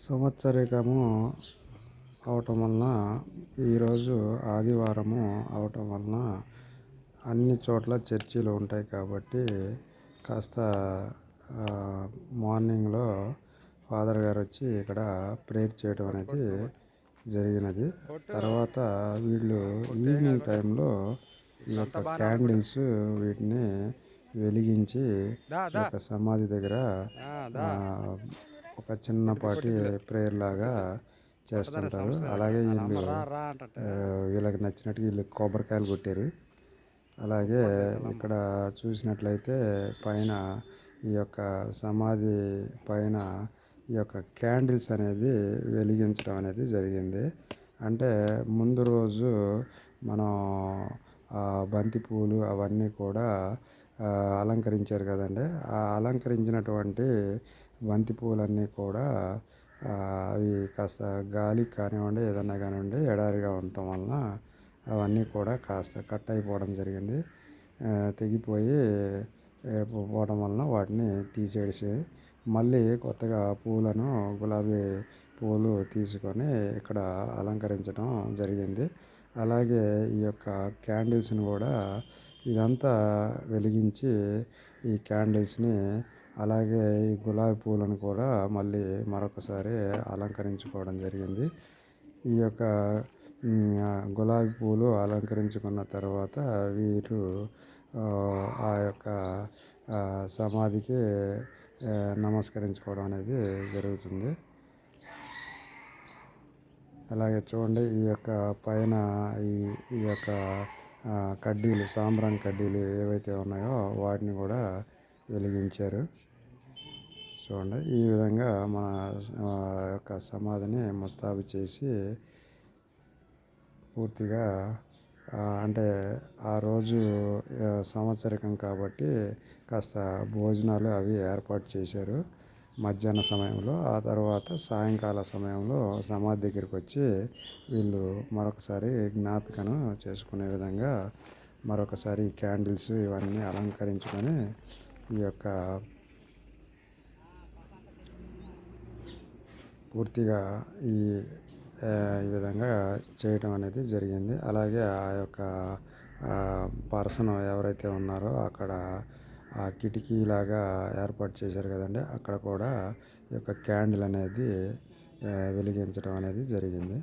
సంవత్సరికము అవటం వలన ఈరోజు ఆదివారము అవటం వలన అన్ని చోట్ల చర్చీలు ఉంటాయి కాబట్టి కాస్త మార్నింగ్లో ఫాదర్ గారు వచ్చి ఇక్కడ ప్రేయర్ చేయడం అనేది జరిగినది. తర్వాత వీళ్ళు ఈవినింగ్ టైంలో ఈ యొక్క క్యాండిల్స్ వీటిని వెలిగించి ఈ యొక్క సమాధి దగ్గర ఒక చిన్నపాటి ప్రేయర్ లాగా చేస్తుంటారు. అలాగే వీళ్ళు వీళ్ళకి నచ్చినట్టు వీళ్ళు కొబ్బరికాయలు కొట్టారు. అలాగే ఇక్కడ చూసినట్లయితే పైన ఈ యొక్క సమాధి పైన ఈ యొక్క క్యాండిల్స్ అనేది వెలిగించడం అనేది జరిగింది. అంటే ముందు రోజు మనం బంతి పూలు అవన్నీ కూడా అలంకరించారు కదండి. ఆ అలంకరించినటువంటి బంతి పూలన్నీ కూడా అవి కాస్త గాలి కానివ్వండి ఏదన్నా కానివ్వండి ఎడారిగా ఉండటం వలన అవన్నీ కూడా కాస్త కట్ అయిపోవడం జరిగింది. తెగిపోయి పోవడం వలన వాటిని తీసేసి మళ్ళీ కొత్తగా పూలను గులాబీ పూలు తీసుకొని ఇక్కడ అలంకరించడం జరిగింది. అలాగే ఈ యొక్క క్యాండిల్స్ని కూడా ఇదంతా వెలిగించి ఈ క్యాండిల్స్ని అలాగే ఈ గులాబీ పూలను కూడా మళ్ళీ మరొకసారి అలంకరించుకోవడం జరిగింది. ఈ యొక్క గులాబీ పూలు అలంకరించుకున్న తర్వాత వీరు ఆ యొక్క సమాధికి నమస్కరించుకోవడం అనేది జరుగుతుంది. అలాగే చూడండి ఈ యొక్క పైన ఈ ఈ యొక్క కడ్డీలు సాంబ్రాణి కడ్డీలు ఏవైతే ఉన్నాయో వాటిని కూడా వెలిగించారు. చూడండి. ఈ విధంగా మన యొక్క సమాధిని ముస్తాబు చేసి పూర్తిగా అంటే ఆ రోజు సంవత్సరికం కాబట్టి కాస్త భోజనాలు అవి ఏర్పాటు చేశారు. మధ్యాహ్న సమయంలో ఆ తర్వాత సాయంకాల సమయంలో సమాధి దగ్గరికి వచ్చి వీళ్ళు మరొకసారి జ్ఞాపికను చేసుకునే విధంగా మరొకసారి క్యాండిల్స్ ఇవన్నీ అలంకరించుకొని ఈ యొక్క పూర్తిగా ఈ ఈ విధంగా చేయటం అనేది జరిగింది. అలాగే ఆ యొక్క పర్సన్ ఎవరైతే ఉన్నారో అక్కడ ఆ కిటికీ లాగా ఏర్పాటు చేశారు కదండి. అక్కడ కూడా ఈ యొక్క క్యాండిల్ అనేది వెలిగించడం అనేది జరిగింది.